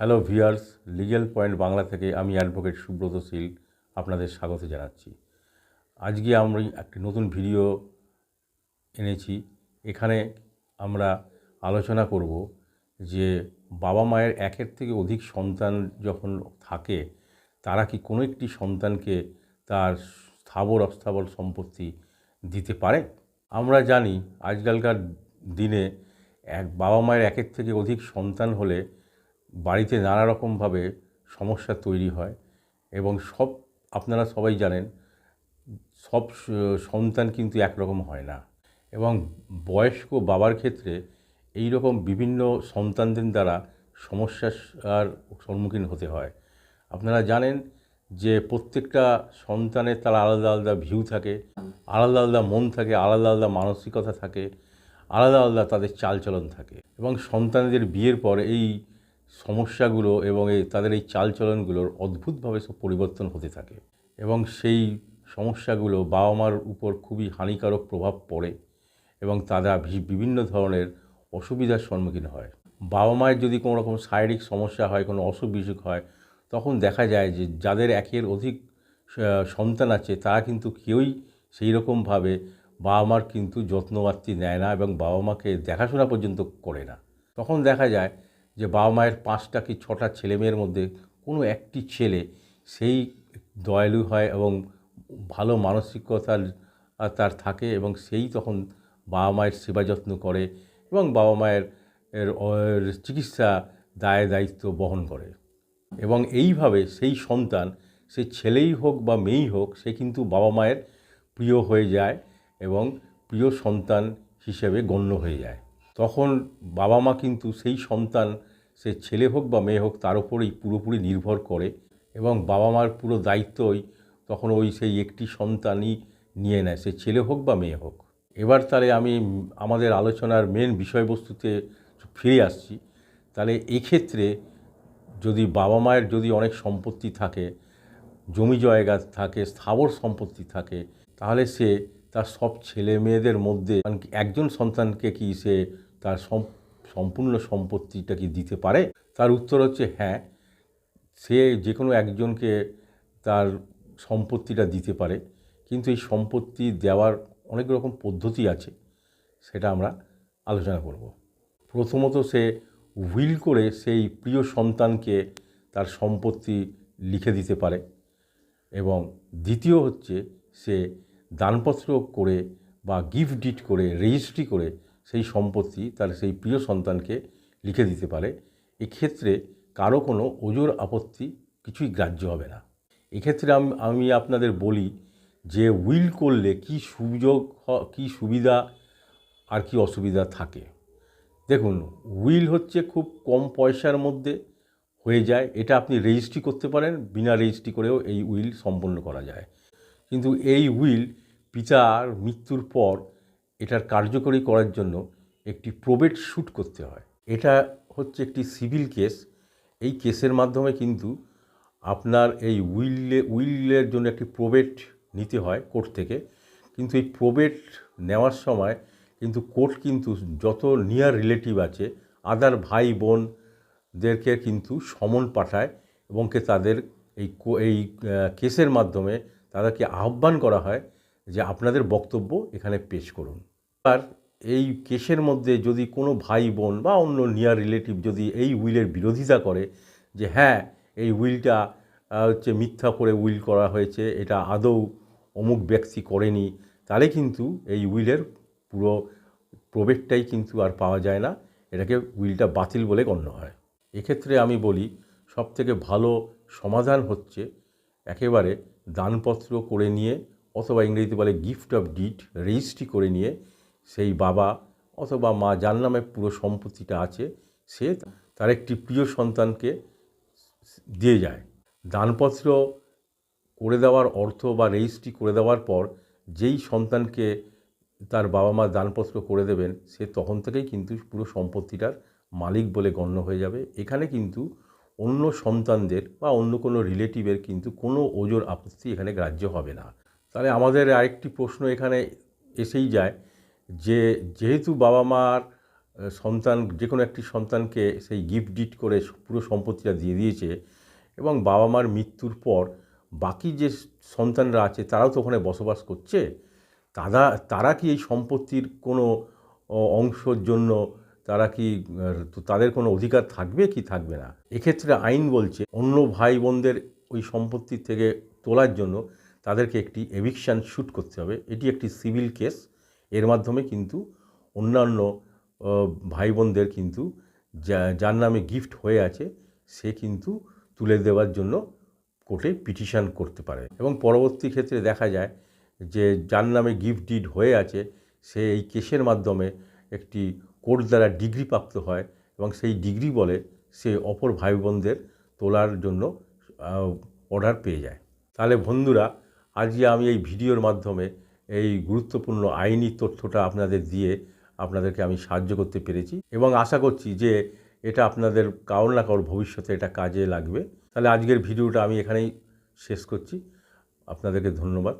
Hello viewers legal point Bangla থেকে আমি advocate Subrata শীল আপনাদের স্বাগত জানাচ্ছি। আজকে আমরা একটি নতুন ভিডিও এনেছি। এখানে আমরা আলোচনা করব যে বাবা মায়ের একের থেকে অধিক সন্তান যখন থাকে, তারা কি কোনো একটি সন্তানকে তার স্থাবর, অস্থাবর সম্পত্তি দিতে পারে? আমরা জানি, আজকালকার দিনে এক বাবা মায়ের একের থেকে অধিক সন্তান হলে বাড়িতে নানা রকমভাবে সমস্যা তৈরি হয় এবং সব, আপনারা সবাই জানেন, সব সন্তান কিন্তু একরকম হয় না। এবং বয়স্ক বাবার ক্ষেত্রে এই রকম বিভিন্ন সন্তানদের দ্বারা সমস্যার সম্মুখীন হতে হয়। আপনারা জানেন যে প্রত্যেকটা সন্তানের তার আলাদা আলাদা ভিউ থাকে, আলাদা আলাদা মন থাকে, আলাদা আলাদা মানসিকতা থাকে, আলাদা আলাদা তাদের চালচলন থাকে। এবং সন্তানদের বিয়ের পর এই সমস্যাগুলো এবং এই তাদের এই চালচলনগুলোর অদ্ভুতভাবে সব পরিবর্তন হতে থাকে। এবং সেই সমস্যাগুলো বাবা মার উপর খুবই হানিকারক প্রভাব পড়ে এবং তারা বিভিন্ন ধরনের অসুবিধার সম্মুখীন হয়। বাবা মায়ের যদি কোনো রকম শারীরিক সমস্যা হয়, কোনো অসুখ বিসুখ হয়, তখন দেখা যায় যে যাদের একের অধিক সন্তান আছে, তারা কিন্তু কেউই সেই রকমভাবে বাবা মার কিন্তু যত্নবার্তি নেয় না এবং বাবা মাকে দেখাশোনা পর্যন্ত করে না। তখন দেখা যায় যে বাবা মায়ের পাঁচটা কি ছটা ছেলে মেয়ের মধ্যে কোনো একটি ছেলে সেই দয়ালু হয় এবং ভালো মানসিকতার তার থাকে এবং সেই তখন বাবা মায়ের সেবা যত্ন করে এবং বাবা মায়ের চিকিৎসা দায় দায়িত্ব বহন করে। এবং এইভাবে সেই সন্তান সে ছেলেই হোক বা মেয়েই হোক, সে কিন্তু বাবা মায়ের প্রিয় হয়ে যায় এবং প্রিয় সন্তান হিসেবে গণ্য হয়ে যায়। তখন বাবা মা কিন্তু সেই সন্তান, সে ছেলে হোক বা মেয়ে হোক, তার উপরেই পুরোপুরি নির্ভর করে এবং বাবা মার পুরো দায়িত্বই তখন ওই সেই একটি সন্তানই নিয়ে নেয়, সে ছেলে হোক বা মেয়ে হোক। এবার তাহলে আমি আমাদের আলোচনার মেন বিষয়বস্তুতে ফিরে আসছি। তাহলে এক্ষেত্রে যদি বাবা মায়ের যদি অনেক সম্পত্তি থাকে, জমি জায়গা থাকে, স্থাবর সম্পত্তি থাকে, তাহলে সে তার সব ছেলে মেয়েদের মধ্যে এমনকি একজন সন্তানকে কি সে তার সম্পূর্ণ সম্পত্তিটা কি দিতে পারে? তার উত্তর হচ্ছে হ্যাঁ সে যে কোনো একজনকে তার সম্পত্তিটা দিতে পারে। কিন্তু এই সম্পত্তি দেওয়ার অনেক রকম পদ্ধতি আছে, সেটা আমরা আলোচনা করব। প্রথমত সে উইল করে সেই প্রিয় সন্তানকে তার সম্পত্তি লিখে দিতে পারে এবং দ্বিতীয় হচ্ছে সে দানপত্র করে বা গিফট ডিট করে রেজিস্ট্রি করে সেই সম্পত্তি তার সেই প্রিয় সন্তানকে লিখে দিতে পারে, এক্ষেত্রে কারও কোনো ওজোর আপত্তি কিছুই গ্রাহ্য হবে না। এক্ষেত্রে আমি আপনাদের বলি যে উইল করলে কি সুযোগ কি সুবিধা আর কি অসুবিধা থাকে। দেখুন উইল হচ্ছে খুব কম পয়সার মধ্যে হয়ে যায়, এটা আপনি রেজিস্ট্রি করতে পারেন, বিনা রেজিস্ট্রি করেও এই উইল সম্পন্ন করা যায়। কিন্তু এই উইল পিতার মৃত্যুর পর এটার কার্যকরী করার জন্য একটি প্রবেট শ্যুট করতে হয়। এটা হচ্ছে একটি সিভিল কেস এই কেসের মাধ্যমে কিন্তু আপনার এই উইলে, উইলের জন্য একটি প্রবেট নিতে হয় কোর্ট থেকে। কিন্তু এই প্রবেট নেওয়ার সময় কিন্তু কোর্ট কিন্তু যত নিয়ার রিলেটিভ আছে আদার ভাই বোনদেরকে কিন্তু সমন পাঠায় এবং কে তাদের এই এই কেসের মাধ্যমে তাদেরকে আহ্বান করা হয় যে আপনাদের বক্তব্য এখানে পেশ করুন। আর এই কেসের মধ্যে যদি কোনো ভাই বোন বা অন্য নিয়ার রিলেটিভ যদি এই উইলের বিরোধিতা করে যে হ্যাঁ এই উইলটা হচ্ছে মিথ্যা করে উইল করা হয়েছে, এটা আদৌ অমুক ব্যক্তি করেনি, তাহলে কিন্তু এই উইলের পুরো প্রবেটটাই কিন্তু আর পাওয়া যায় না। এটাকে উইলটা বাতিল বলে গণ্য হয়। এক্ষেত্রে আমি বলি, সবথেকে ভালো সমাধান হচ্ছে একেবারে দানপত্র করে নিয়ে অথবা ইংরেজিতে বলে গিফট অফ ডিড রেজিস্ট্রি করে নিয়ে সেই বাবা অথবা মা, যার নামে পুরো সম্পত্তিটা আছে, সে তার একটি প্রিয় সন্তানকে দিয়ে যায়। দানপত্র করে দেওয়ার অর্থ বা রেজিস্ট্রি করে দেওয়ার পর যেই সন্তানকে তার বাবা মা দানপত্র করে দেবেন, সে তখন থেকেই কিন্তু পুরো সম্পত্তিটার মালিক বলে গণ্য হয়ে যাবে। এখানে কিন্তু অন্য সন্তানদের বা অন্য কোনো রিলেটিভের কিন্তু কোনো ওজোর আপত্তি এখানে গ্রাহ্য হবে না। তাহলে আমাদের আরেকটি প্রশ্ন এখানে এসেই যায় যে যেহেতু বাবা মার সন্তান যে কোনো একটি সন্তানকে সেই গিফট ডিট করে পুরো সম্পত্তিটা দিয়ে দিয়েছে এবং বাবা মার মৃত্যুর পর বাকি যে সন্তানরা আছে তারাও তো ওখানে বসবাস করছে, তারা তারা কি এই সম্পত্তির কোনো অংশের জন্য তারা কি তাদের কোনো অধিকার থাকবে কি থাকবে না? এক্ষেত্রে আইন বলছে অন্য ভাই বোনদের ওই সম্পত্তি থেকে তোলার জন্য তাদেরকে একটি এভিকশান শ্যুট করতে হবে। এটি একটি সিভিল কেস এর মাধ্যমে কিন্তু অন্যান্য ভাই বোনদের কিন্তু যার নামে গিফট হয়ে আছে, সে কিন্তু তুলে দেওয়ার জন্য কোর্টে পিটিশান করতে পারে। এবং পরবর্তী ক্ষেত্রে দেখা যায় যে, যার নামে গিফট ডিড হয়ে আছে, সে এই কেসের মাধ্যমে একটি কোর্ট দ্বারা ডিগ্রি প্রাপ্ত হয় এবং সেই ডিগ্রি বলে সে অপর ভাই বোনদের তোলার জন্য অর্ডার পেয়ে যায়। তাহলে বন্ধুরা আজকে আমি এই ভিডিওর মাধ্যমে এই গুরুত্বপূর্ণ আইনি তথ্যটা আপনাদের দিয়ে আপনাদেরকে আমি সাহায্য করতে পেরেছি এবং আশা করছি যে এটা আপনাদের কারোর না কারোর ভবিষ্যতে এটা কাজে লাগবে। তাহলে আজকের ভিডিওটা আমি এখানেই শেষ করছি। আপনাদেরকে ধন্যবাদ।